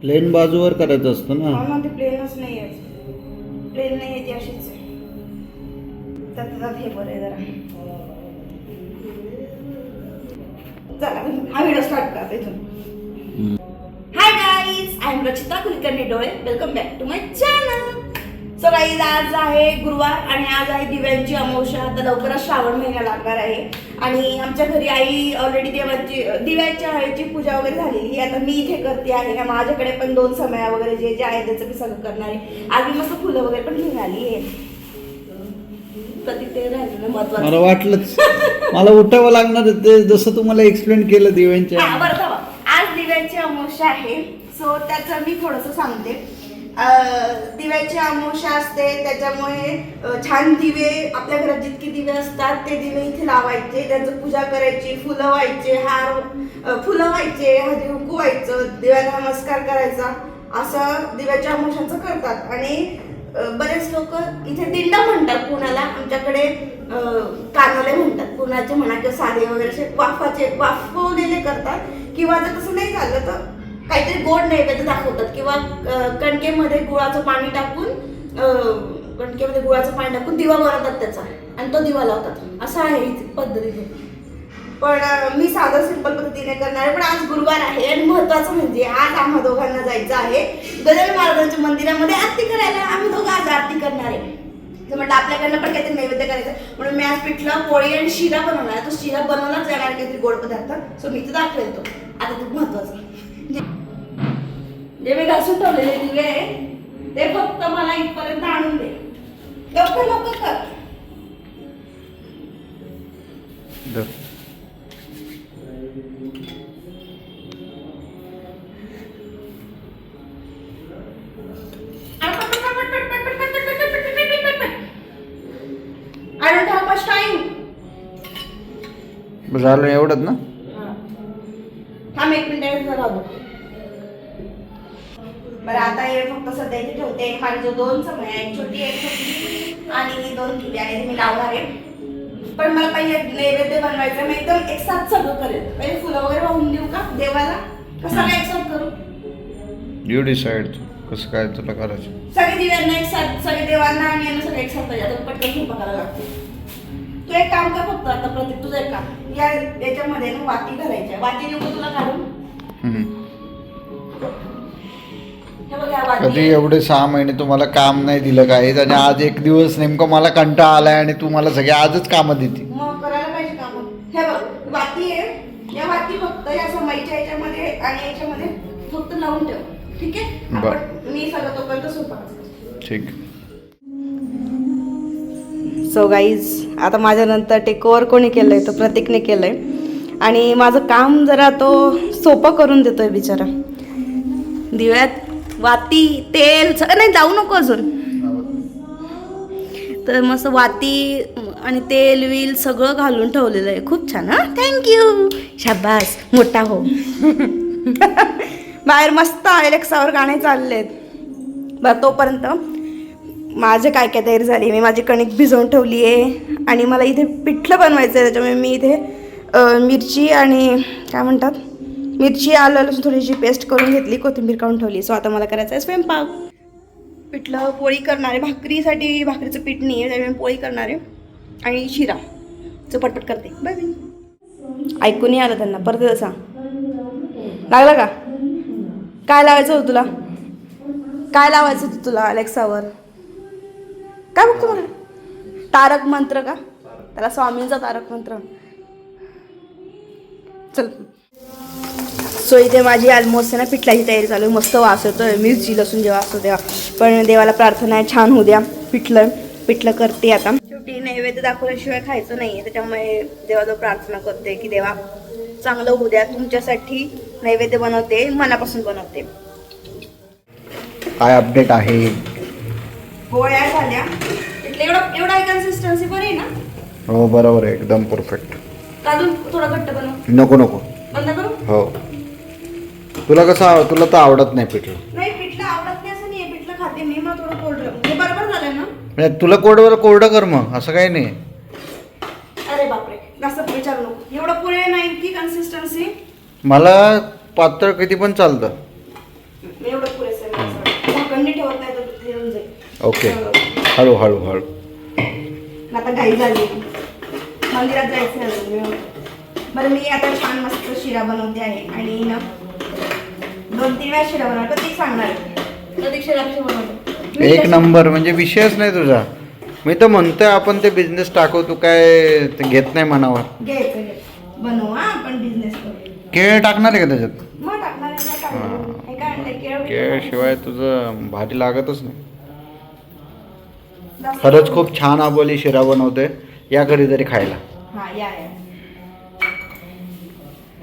Plain बाजूवर करायचं असतं ना. ना ते प्लेनच नाही आहे. प्लेन नाही आहे ती अशीच. आहे त्यात त्यात हे बरं आहे जरा. चला हा व्हिडिओ स्टार्ट करते इथून. Hi guys I am Rachita Kulkarni डोळे. Welcome back to my channel so guys आज आहे गुरुवार आणि आज आहे दिव्यांची अमावस्या. आता लवकरच श्रावण महिना लागणार आहे. आणि आमच्या घरी आई ऑलरेडी देवाची दिव्याच्या आईची पूजा वगैरे झालेली आता मी इथे करते आहे. आणि माझ्याकडे पण दोन समया वगैरे जे जे आहे त्याचं मी सगळं करणार आहे. आज मी मस्त फुलं वगैरे पण घेऊन आली आहे. ना मला वाटलंच. मला उठावं लागणार ते जसं तुम्हाला एक्सप्लेन केलं दिव्यांच्या. आज दिव्याची अमावस्या आहे. सो त्याचं मी थोडंसं सांगते. दिव्याची अमोशा असते त्याच्यामुळे छान दिवे आपल्या घरात जितके दिवे असतात ते दिवे इथे लावायचे. त्यांचं पूजा करायची फुलं व्हायचे हार फुलं व्हायचे हळदी कुंकू व्हायचं दिव्याला नमस्कार करायचा. असं दिव्याच्या अमावस्यांचं करतात. आणि बरेच लोक इथे दिंडा म्हणतात पुण्याला आमच्याकडे अं, कानोले म्हणतात पुण्याचे म्हणा किंवा साधे वगैरे असे वाफाचे वाफवलेले करतात. किंवा जर तसं नाही झालं तर काहीतरी गोड नैवेद्य दाखवतात. किंवा कणकेमध्ये गुळाचं पाणी टाकून कणकेमध्ये गुळाचं पाणी टाकून दिवा बनवतात त्याचा. आणि तो दिवा लावतात. असं आहे पद्धतीने. पण मी साधं सिंपल पद्धतीने करणार आहे. पण आज गुरुवार आहे आणि महत्वाचं म्हणजे आज आम्हा दोघांना जायचं आहे. गजानन महाराजांच्या मंदिरामध्ये आरती करायला. आम्ही दोघं आज आरती करणार आहे. तर म्हटलं आपल्याकडनं पण काहीतरी नैवेद्य करायचं. म्हणून मी आज पिठलं पोळी आणि शिरा बनवणार आहे. तो शिरा बनवलाच जाणार काहीतरी गोड पदार्थ. सो मी तर दाखवेल तो. आता खूप महत्वाचं घासून ठेवलेले दिवे ते फक्त मला इथपर्यंत आणून दे लवकर लवकर कर. झालं एवढंच ना थांब एक मिनिट राहू बरं आता हे फक्त सध्या इथे ठेवते माझे जो दोन समय आहे. एक छोटी एक छोटी. आणि दोन किती आहे. मी लावणार आहे. पण मला पहिले नैवेद्य बनवायचं मी एकदम एक साथ सगळं करेल. पहिले फुलं वगैरे वाहून देऊ का? देवाला? कसं काय एक साथ करू? यू डिसाईड कसं काय तुला करायचं? सगळे दिव्यांना एक साथ सगळे देवांना आणि यांना सगळे एक साथ पाहिजे आता पटकन स्वयंपाकाला लागते. तू एक काम कर फक्त आता प्रत्येक तुझं एक काम. या याच्यामध्ये ना वाती घालायच्या. वाती देऊ तुला काढून? कधी आहे. एवढे सहा महिने तुम्हाला काम नाही दिलं काहीच आणि आज एक दिवस नेमकं मला कंटाळा आलाय आणि तू मला सगळे आजच कामं देते. मग करायला पाहिजे काम. हे बघ वाती आहे. या वाती फक्त या समाईच्या याच्यामध्ये आणि याच्यामध्ये फक्त लावून ठेव. ठीक आहे? बर. आपण मी सगळं तोपर्यंत स्वयंपाक ठीक. सो गाईज आता माझ्यानंतर टेक ओव्हर कोणी केलं आहे तर प्रतीकने केलं आहे आणि माझं काम जरा तो सोपं करून देतोय बिचारा. दिव्यात वाती तेल सगळं नाही जाऊ नको अजून. तर मस्त वाती आणि तेल विल सगळं घालून ठेवलेलं आहे. खूप छान हां? थँक्यू शाबास. मोठा हो. बाहेर मस्त अलेक्सावर गाणे चालले आहेत बरं तोपर्यंत माझे काय काय तयारी झाली मी माझी कणिक भिजवून ठेवली आहे. आणि मला इथे पिठलं बनवायचं आहे त्याच्यामुळे मी इथे मिरची आणि काय म्हणतात? मिरची आलं लसूण थोडीशी पेस्ट करून घेतली कोथिंबीर काढून ठेवली. सो आता मला करायचं आहे स्वयंपाक. पिठलं पोळी करणार आहे. भाकरीसाठी भाकरीचं पीठ नाही आहे त्यामुळे पोळी करणार आहे. आणि शिरा. चं पटपट करते. बाय बाय ऐकून आलं त्यांना. परत सांग. लागलं का? काय लावायचं होतं तुला? काय लावायचं होतं तुला अलेक्सावर काय बघतो मला? तारक मंत्र का? त्याला स्वामींचा तारक मंत्र. चल. सो इथे माझी ऑलमोस्ट आहे ना पिठल्याची तयारी चालू आहे. मस्त वास येतोय. मिरची लसूण जेव्हा असतो तेव्हा. पण देवाला प्रार्थना आहे छान होऊ द्या. पिठलं पिठलं करते आता. शेवटी नैवेद्य दाखवल्याशिवाय खायचं नाही आहे त्याच्यामुळे देवाजवळ प्रार्थना करते की देवा चांगलं होऊ द्या. तुमच्यासाठी नैवेद्य बनवते मनापासून बनवते. काय अपडेट आहे? गोळ्या झाल्या. एवढं एवढा कन्सिस्टन्सी बरी आहे ना? हो बरोबर आहे. एकदम परफेक्ट अजून थोडं घट्ट बनव? नको नको. बंद करू? हो. तुला कसं तुला तर आवडत नाही पिठलं. नाही पिठलं आवडत नाही असं नाही पिठलं खाते मी मग थोडं कोरडं. हे बरोबर झालं ना? म्हणजे तुला कोरडं कोरडं कर मग असं काही नाही. अरे बापरे जास्त विचारू नको. एवढं पुरे नाही की कन्सिस्टन्सी मला पातळ किती पण चालतं. एवढं पुरेसं आहे मला असं वाटतं. झाकणनी ठेवत नाही तर हे जाईल. ओके. हळू हळू हळू. मग आता घाई झाली. मंदिरात जायचं आहे अजून. मी. बरं मी आता छान मस्त शिरा बनवते आहे. आणि ना दोन तीन वेळा शिरा बनवणार प्रत्येक सांगणार आहे. प्रत्येक शिरा कशी बनवते मी एक नंबर म्हणजे विषयच नाही तुझा. मी तर म्हणतोय आपण ते बिझनेस टाकू तू काय ते घेत नाही मनावर. घ्यायचं घ्यायचं बनवू हा आपण बिझनेस करू. केळ टाकणार आहे का त्याच्यात? मग टाकणार आहे, नाही टाकणार. हे. काय आणलंय, केळं केळ शिवाय तुझं भारी लागतच नाही. जास्त- खरंच खूप छान आबोली शिरा बनवते या कधीतरी खायला. हा या या.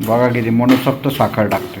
बघा किती मनसोक्त साखर टाकते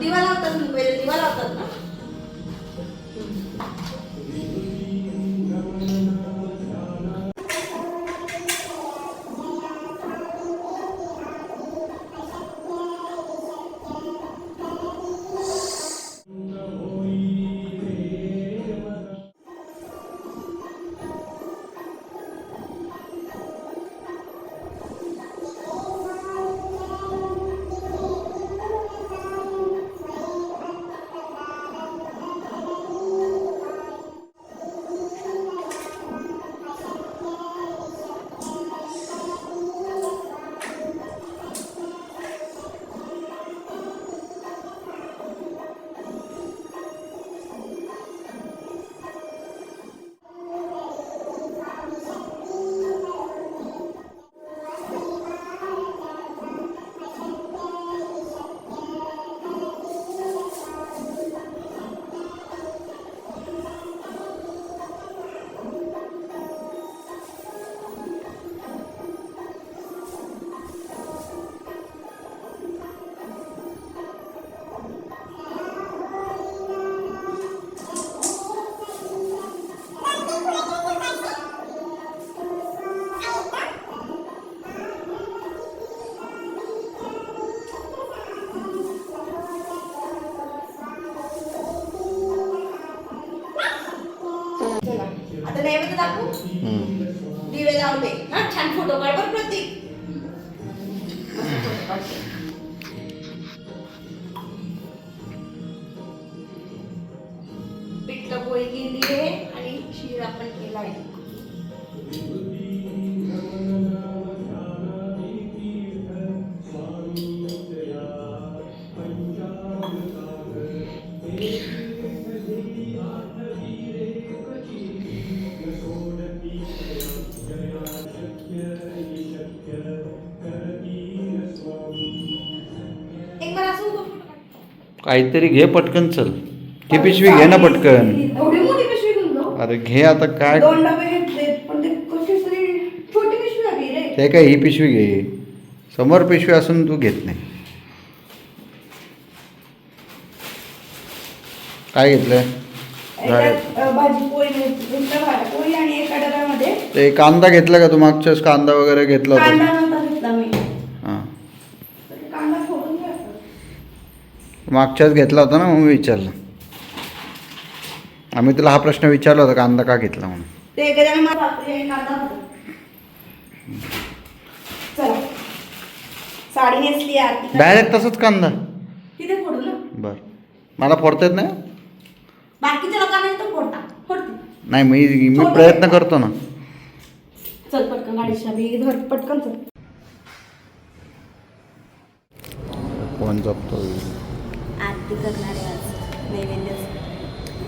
दिवा लावतात ना पहिले दिवा लावतात ना? केली आहे आणि शिरा पण केला आहे. काहीतरी घे पटकन चल. ती पिशवी घे ना पटकन एवढी मोठी पिशवी घेऊन जाऊ अरे घे आता काय दोन डबे घेतले पण ते कशी तरी छोटी पिशवी आली रे. ते काय ही पिशवी घे. समोर पिशवी असून तू घेत नाही. काय घेतलंय ते कांदा घेतला का तू? मागच्याच कांदा वगैरे घेतला होता. मी. हां. मागच्याच घेतला होता ना म्हणून विचारलं. आम्ही तुला हा प्रश्न विचारला होता कांदा का घेतला म्हणून. ते एखाद्या मला भाकरी आणि कांदा होता चला. साडी नेसली आरती डायरेक्ट तसंच कांदा तिथे फोडू ना. बर. मला फोडता येत नाही? बाकीच्या लोकांना तर फोडता. फोडते. नाही मी मी प्रयत्न करतो ना. चल पटकन गाडी शाबी धर पटकन चल. फोन जपतो आरती करणार आहे आज. नैवेद्य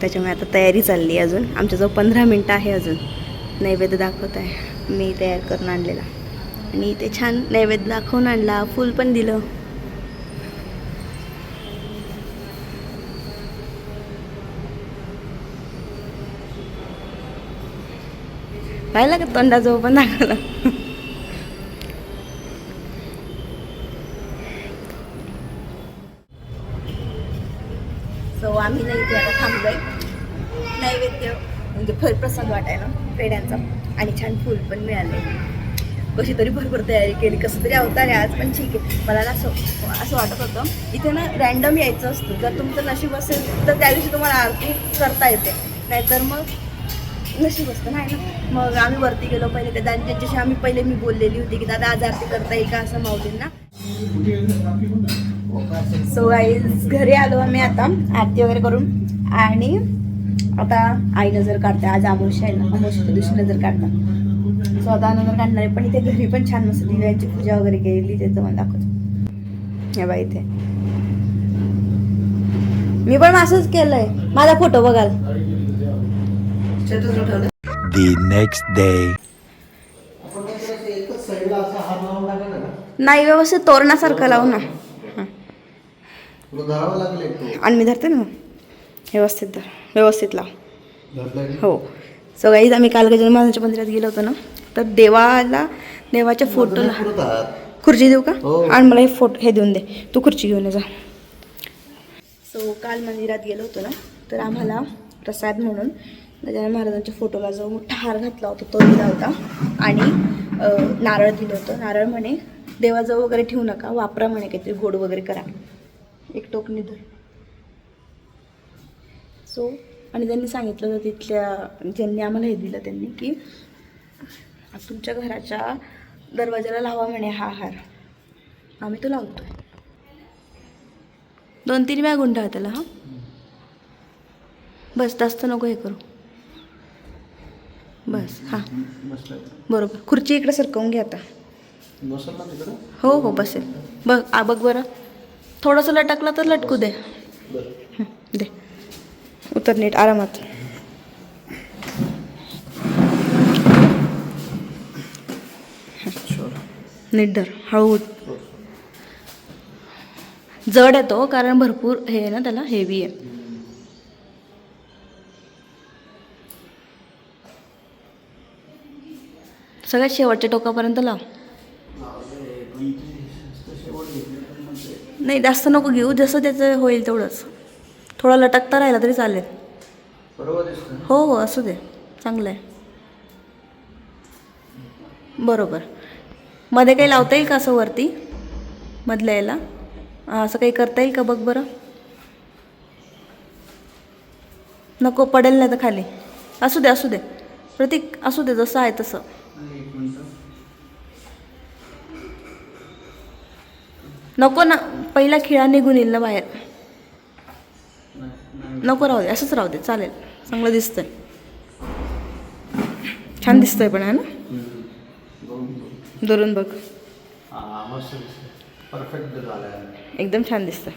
त्याच्यामुळे आता तयारी चालली आहे अजून. आमच्याजवळ पंधरा मिनटं आहे अजून. नैवेद्य दाखवत आहे. मी तयार करून आणलेला. आणि ते छान नैवेद्य दाखवून आणला. फूल पण दिलं. पाहिला का तोंडाजवळ पण दाखवला? सो आम्ही नाही इथे आता थांबलोय. म्हणजे फळ प्रसाद वाटायला पेड्यांचा आणि छान फूल पण मिळाले. कशी तरी भरपूर तयारी केली. कसं तरी अवतार आहे आज पण ठीक आहे. मला ना असं असं वाटत होतं. इथे ना रॅन्डम यायचं असतं. जर तुमचं नशीब असेल तर त्या दिवशी तुम्हाला आरती करता येते. नाहीतर मग नशीब असतं नाही ना? मग आम्ही वरती गेलो पहिले त्या दादा ज्यांच्याशी आम्ही पहिले मी बोललेली होती की दादा आज आरती करता येईल का? असं माऊलींना. सो आईज घरी आलो आम्ही आता. आरती वगैरे करून. आणि आता आई नजर काढते आज आमोशा आहे ना आमोशाच्या दिवशी नजर काढतात. सो आता नजर काढणार आहे पण इथे घरी पण छान मस्त दिव्यांची पूजा वगैरे केलेली ते तुम्हाला दाखवतो. हे बा इथे. मी पण असंच केलंय. माझा फोटो बघाल. नाही व्यवस्थित तोरणासारखं लावू ना. आणि मी धरते ना व्यवस्थित धर व्यवस्थित लाव? हो. सो गाईज आम्ही काल गजानन महाराजांच्या मंदिरात गेलो होतो ना तर देवाला देवाच्या फोटोला. खुर्ची देऊ का? हो. आणि मला हे फोटो हे देऊन दे. तू खुर्ची घेऊन जा. सो काल मंदिरात गेलो होतो ना तर आम्हाला प्रसाद म्हणून गजानन महाराजांच्या फोटोला जो मोठा हार घातला होता तो दिला होता. आणि नारळ दिलं होतं. नारळ म्हणे देवाजवळ वगैरे ठेवू नका वापरा म्हणे काहीतरी गोड वगैरे करा. एक टोकणी धर. सो आणि त्यांनी सांगितलं होतं तिथल्या ज्यांनी आम्हाला हे दिलं त्यांनी की तुमच्या घराच्या दरवाजाला लावा म्हणे हा हार. आम्ही तो लावतोय. दोन तीन वेळा गुंडा त्याला हा. बस जास्त नको हे करू. बस हां. बरोबर. खुर्ची इकडे सरकवून घ्या आता? हो हो बसेल. बघ आ बघ बरं. थोडंसं लटकलं तर लटकू दे. तर नीट आरामात. नीट धर हळू जड येतो कारण भरपूर हे आहे ना त्याला हेवी आहे. सगळ्यात शेवटच्या टोकापर्यंत लाव. नाही जास्त नको घेऊ जसं त्याचं होईल तेवढंच. थोडा लटकता राहिला तरी चालेल. बरोबर? हो हो असू दे. चांगलं आहे बरोबर. मध्ये काही लावता येईल का असं वरती? मधल्या याला? असं काही करता येईल का? बघ बरं. नको पडेल नाही तर खाली. असू दे असू दे. प्रतीक असू दे जसं आहे तसं. नको ना. पहिला खिळा निघून येईल ना बाहेर. नको राहू दे असंच राहू दे चालेल. चांगलं दिसतंय. छान दिसतंय पण आहे ना. दुरून बघ. दिसतं. परफेक्ट एकदम छान दिसतंय.